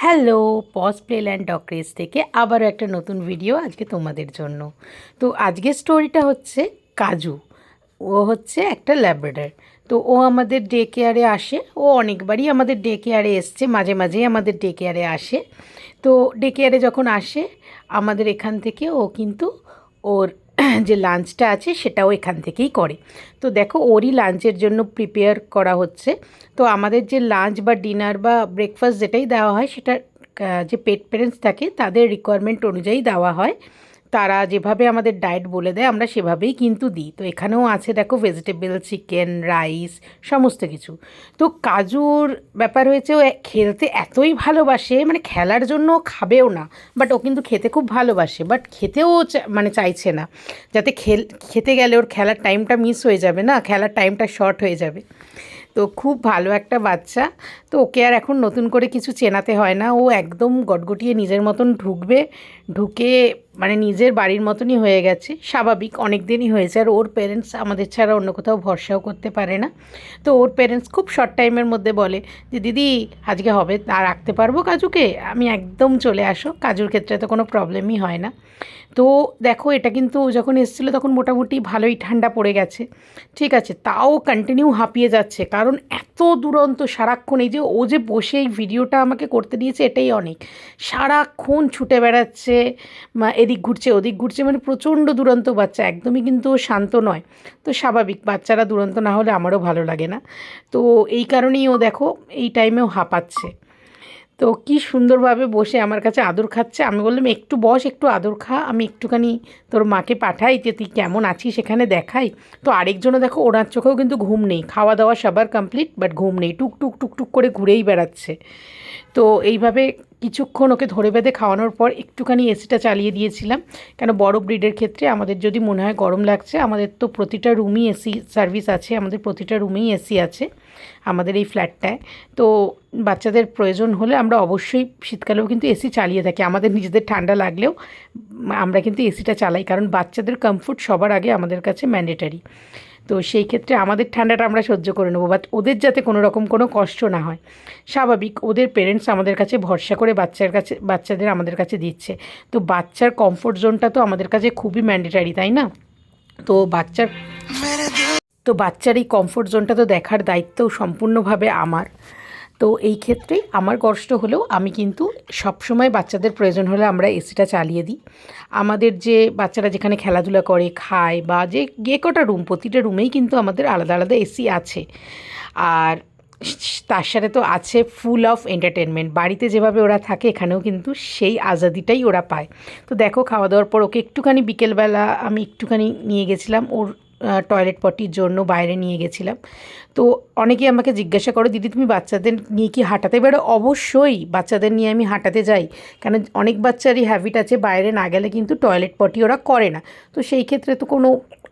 Hello, pause playland ডক্রেজ থেকে আবারও একটা নতুন ভিডিও আজকে তোমাদের জন্য। তো আজকের স্টোরিটা হচ্ছে কাজু। ও হচ্ছে একটা ল্যাব্রেডার। তো ও আমাদের ডে কেয়ারে আসে। ও অনেকবারই আমাদের ডে কেয়ারে এসছে, মাঝে মাঝেই আমাদের ডে কেয়ারে আসে। তো ডে কেয়ারে যখন আসে, আমাদের এখান থেকে ও কিন্তু ওর যে লাঞ্চটা আছে সেটাও এখান থেকেই করে। তো দেখো, ওরই লাঞ্চের জন্য প্রিপেয়ার করা হচ্ছে। তো আমাদের যে লাঞ্চ বা ডিনার বা ব্রেকফাস্ট যেটাই দেওয়া হয় সেটা যে পেট প্যারেন্টস থাকে, তাদের রিকোয়ারমেন্ট অনুযায়ী দেওয়া হয়। তারা যেভাবে আমাদের ডায়েট বলে দেয়, আমরা সেভাবেই কিন্তু দিই। তো এখানেও আছে, দেখো ভেজিটেবল চিকেন রাইস সমস্ত কিছু। তো কাজুর ব্যাপার হয়েছে, ও খেলতে এতই ভালোবাসে মানে খেলার জন্য খাবেও না বাট ও কিন্তু খেতে খুব ভালোবাসে বাট খেতেও মানে চাইছে না। যাতে খেল, খেতে গেলে ওর খেলার টাইমটা মিস হয়ে যাবে না, খেলার টাইমটা শর্ট হয়ে যাবে। তো খুব ভালো একটা বাচ্চা। তো ওকে আর এখন নতুন করে কিছু চেনাতে হয় না, ও একদম গটগটিয়ে নিজের মতন ঢুকবে, ঢুকে মানে নিজের বাড়ির মতনই হয়ে গেছে, স্বাভাবিক অনেক দিনই হয়েছে। আর ওর পেরেন্টস আমাদের ছাড়া অন্য কোথাও ভরসাও করতে পারে না। তো ওর পেরেন্টস খুব শর্ট টাইমের মধ্যে বলে যে, দিদি, আজকে হবে আর রাখতে পারব কাজুকে? আমি একদম চলে আসো, কাজুর ক্ষেত্রে তো কোনো প্রবলেমই হয় না। তো দেখো, এটা কিন্তু যখন এসেছিল তখন মোটামুটি ভালোই ঠান্ডা পড়ে গেছে। ঠিক আছে, তাও কন্টিনিউ হাঁপিয়ে যাচ্ছে। কারণ এত দুরন্ত সারাক্ষণ এই যে ও যে বসে এই ভিডিওটা আমাকে করতে দিয়েছে, এটাই অনেক। সারাক্ষণ ছুটে বেড়াচ্ছে এদিক ঘুরছে, ওদিক ঘুরছে মানে প্রচণ্ড দুরন্ত বাচ্চা, একদমই কিন্তু শান্ত নয়। তো স্বাভাবিক, বাচ্চারা দুরন্ত না হলে আমারও ভালো লাগে না। তো এই কারণেই ও দেখো, এই টাইমেও হাঁপাচ্ছে। তো কি সুন্দরভাবে বসে আমার কাছে আদর খাচ্ছে। আমি বললাম, একটু বস, একটু আদর খা। আমি একটুখানি তোর মাকে পাঠাই যে তুই কেমন আছিস সেখানে দেখাই। তো আরেকজনও দেখো, ওনার চোখেও কিন্তু ঘুম নেই। খাওয়া দাওয়া সবার কমপ্লিট বাট ঘুম নেই। টুক টুক টুক টুক করে ঘুরেই বেড়াচ্ছে। তো এইভাবে কিছুক্ষণ ওকে ধরে বেঁধে খাওয়ানোর পর একটুখানি এসিটা চালিয়ে দিয়েছিলাম। কেন, বড় ব্রিডের ক্ষেত্রে আমাদের যদি মনে হয় গরম লাগছে, আমাদের তো প্রতিটা রুমই এসি সার্ভিস আছে, আমাদের প্রতিটা রুমেই এসি আছে। আমাদের এই ফ্ল্যাটটায়। তো বাচ্চাদের প্রয়োজন হলে আমরা অবশ্যই শীতকালেও কিন্তু এসি চালিয়ে থাকি। আমাদের নিজেদের ঠান্ডা লাগলেও আমরা কিন্তু এসিটা চালাই, কারণ বাচ্চাদের কমফোর্ট সবার আগে আমাদের কাছে ম্যান্ডেটারি তো সেই ক্ষেত্রে আমাদের ঠান্ডাটা আমরা সহ্য করে নেব বাট ওদের যাতে কোনো রকম কোনো কষ্ট না হয়। স্বাভাবিক, ওদের পেরেন্টস আমাদের কাছে ভরসা করে বাচ্চার কাছে, বাচ্চাদের আমাদের কাছে দিচ্ছে। তো বাচ্চার কমফোর্ট জোনটা তো আমাদের কাছে খুবই ম্যান্ডেটারি তাই না? তো বাচ্চার তো বাচ্চার এই কমফোর্ট জোনটা তো দেখার দায়িত্ব সম্পূর্ণভাবে আমার। তো এই ক্ষেত্রে আমার কষ্ট হলেও আমি কিন্তু সবসময় বাচ্চাদের প্রয়োজন হলে আমরা এসিটা চালিয়ে দিই। আমাদের যে বাচ্চারা যেখানে খেলাধুলা করে, খায় বা যে যে কটা রুম প্রতিটা রুমেই কিন্তু আমাদের আলাদা আলাদা এসি আছে। আর তার সাথে তো আছে ফুল অফ এন্টারটেনমেন্ট বাড়িতে যেভাবে ওরা থাকে, এখানেও কিন্তু সেই আজাদিটাই ওরা পায়। তো দেখো, খাওয়া দাওয়ার পর ওকে একটুখানি বিকেলবেলা আমি একটুখানি নিয়ে গেছিলাম। ওর টয়লেট পটির জন্য বাইরে নিয়ে গেছিলাম। তো অনেকেই আমাকে জিজ্ঞাসা করো, দিদি, তুমি বাচ্চাদের নিয়ে কি হাঁটাতে? বেরো অবশ্যই বাচ্চাদের নিয়ে আমি হাঁটাতে যাই। কারণ অনেক বাচ্চারই হ্যাবিট আছে, বাইরে না গেলে কিন্তু টয়লেট পটি ওরা করে না। তো সেই ক্ষেত্রে তো কোনো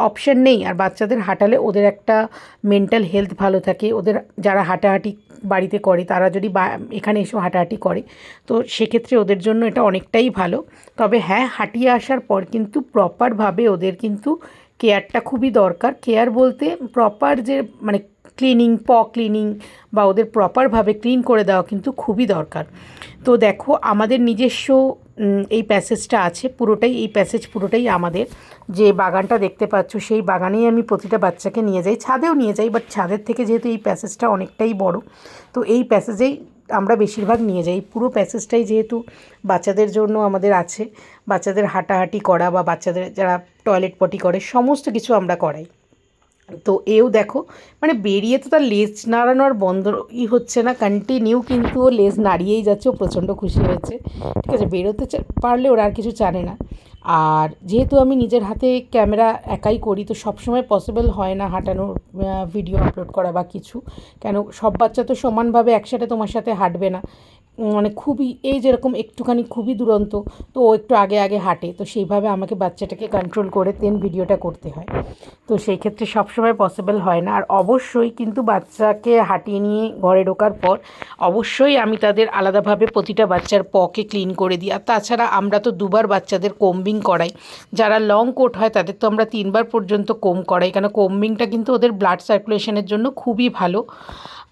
অপশন নেই। আর বাচ্চাদের হাঁটালে ওদের একটা মেন্টাল হেলথ ভালো থাকে। ওদের যারা হাঁটাহাঁটি বাড়িতে করে, তারা যদি এখানে এসেও হাঁটাহাঁটি করে, তো সেক্ষেত্রে ওদের জন্য এটা অনেকটাই ভালো। তবে হ্যাঁ হাঁটিয়ে আসার পর কিন্তু প্রপারভাবে ওদের কিন্তু কেয়ারটা খুবই দরকার। কেয়ার বলতে প্রপার যে মানে ক্লিনিং প ক্লিনিং বা ওদের প্রপারভাবে ক্লিন করে দেওয়া কিন্তু খুবই দরকার। তো দেখো, আমাদের নিজস্ব এই প্যাসেজটা আছে, পুরোটাই, এই প্যাসেজ পুরোটাই আমাদের। যে বাগানটা দেখতে পাচ্ছ, সেই বাগানেই আমি প্রতিটা বাচ্চাকে নিয়ে যাই। ছাদেও নিয়ে যাই বাট ছাদের থেকে যেহেতু এই প্যাসেজটা অনেকটাই বড়, তো এই প্যাসেজেই আমরা বেশিরভাগ নিয়ে যাই। পুরো প্যাসেজটাই যেহেতু বাচ্চাদের জন্য আমাদের আছে, বাচ্চাদের হাঁটাহাঁটি করা বা বাচ্চাদের যারা টয়লেট পটি করে, সমস্ত কিছু আমরা করাই। তো এও দেখো মানে বেরিয়ে তো তার লেজ নাড়ানো আর বন্ধ ই হচ্ছে না কন্টিনিউ কিন্তু ও লেজ নাড়িয়েই যাচ্ছে, ও প্রচণ্ড খুশি হয়েছে। ঠিক আছে, বেরোতে পারলে ওরা আর কিছু জানে না। আর যেহেতু আমি নিজের হাতে ক্যামেরা একাই করি, তো সবসময় পসিবল হয় না হাঁটানোর ভিডিও আপলোড করা বা কিছু। কেন, সব বাচ্চা তো সমানভাবে একসাথে তোমার সাথে হাঁটবে না। মানে খুবই, এই যেরকম একটুখানি খুবই দুরন্ত, তো ও একটু আগে আগে হাঁটে, তো সেইভাবে আমাকে বাচ্চাটাকে কন্ট্রোল করে দেন ভিডিওটা করতে হয়। তো সেই ক্ষেত্রে সবসময় পসিবল হয় না। আর অবশ্যই কিন্তু বাচ্চাকে হাঁটিয়ে নিয়ে ঘরে ঢোকার পর অবশ্যই আমি তাদের আলাদাভাবে প্রতিটা বাচ্চার পকে ক্লিন করে দিই। আর তাছাড়া আমরা তো দুবার বাচ্চাদের কোম্বিং করাই। যারা লং কোট হয় তাদের তো আমরা তিনবার পর্যন্ত কোম করাই। কেন কোম্বিংটা কিন্তু ওদের ব্লাড সার্কুলেশনের জন্য খুবই ভালো।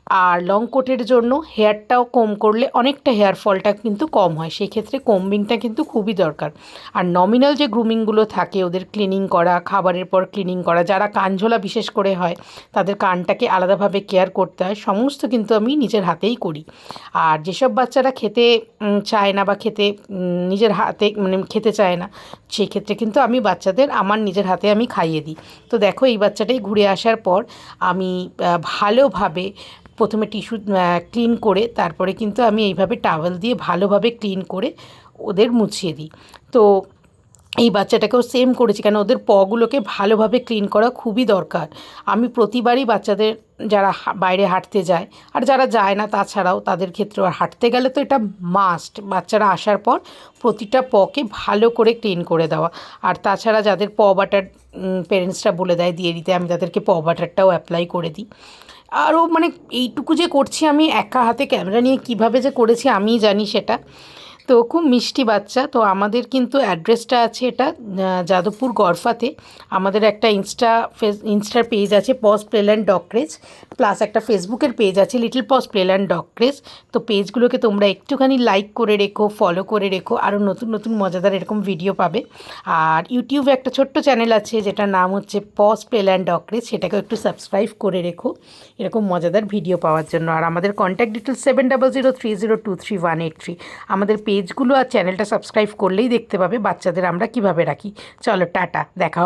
আর লং কোটের জন্য হেয়ারটাও কম করলে অনেকটা হেয়ার ফলটা কিন্তু কম হয়। সেই ক্ষেত্রে কম্বিংটা কিন্তু খুবই দরকার। আর নমিনাল যে গ্রুমিংগুলো থাকে, ওদের ক্লিনিং করা, খাবারের পর ক্লিনিং করা, যারা কানঝোলা বিশেষ করে হয়, তাদের কানটাকে আলাদাভাবে কেয়ার করতে হয়, সমস্ত কিন্তু আমি নিজের হাতেই করি। আর যেসব বাচ্চারা খেতে চায় না বা খেতে নিজের হাতে মানে খেতে চায় না সেই ক্ষেত্রে কিন্তু আমি বাচ্চাদের আমার নিজের হাতে আমি খাইয়ে দিই। তো দেখো, এই বাচ্চাটাই ঘুরে আসার পর আমি ভালোভাবে প্রথমে টিস্যু ক্লিন করে তারপরে কিন্তু আমি এইভাবে টাওয়েল দিয়ে ভালোভাবে ক্লিন করে ওদের মুছিয়ে দিই। তো এই বাচ্চাটাকেও সেম করেছি, কেন ওদের পগুলোকে ভালোভাবে ক্লিন করা খুবই দরকার। আমি প্রতিবারই বাচ্চাদের যারা বাইরে হাঁটতে যায়, আর যারা যায় না তাছাড়াও তাদের ক্ষেত্রে আর হাঁটতে গেলে তো এটা মাস্ট বাচ্চারা আসার পর প্রতিটা পকে ভালো করে ক্লিন করে দেওয়া। আর তাছাড়া যাদের প বাটার পেরেন্টসরা বলে দেয়, দিয়ে দিতে, আমি তাদেরকে প বাটারটাও অ্যাপ্লাই করে দিই। আরও মানে এইটুকু যে করছি আমি একা হাতে ক্যামেরা নিয়ে কীভাবে যে করেছি আমি জানি সেটা। তো খুব মিষ্টি বাচ্চা, তো আমাদের কিন্তু অ্যাড্রেসটা আছে এটা যাদবপুর গরফাতে আমাদের একটা ইনস্টা ফেস, ইনস্টার পেজ আছে পজ প্লেল্যান্ড ডক্রেজ প্লাস একটা ফেসবুকের পেজ আছে লিটল পজ প্লেল্যান্ড ডক্রেজ তো পেজগুলোকে তোমরা একটুখানি লাইক করে রেখো ফলো করে রেখো, আরও নতুন নতুন মজাদার এরকম ভিডিও পাবে। আর ইউটিউবে একটা ছোট্ট চ্যানেল আছে, যেটার নাম হচ্ছে পজ প্লেল্যান্ড ডক্রেজ সেটাকেও একটু সাবস্ক্রাইব করে রেখো, এরকম মজাদার ভিডিও পাওয়ার জন্য। আর আমাদের contact details seven double zero three zero two three one eight three আমাদের পেজগুলো আর চ্যানেলটা সাবস্ক্রাইব করলেই দেখতে পাবে বাচ্চাদের আমরা কীভাবে রাখি। চলো, টাটা, দেখা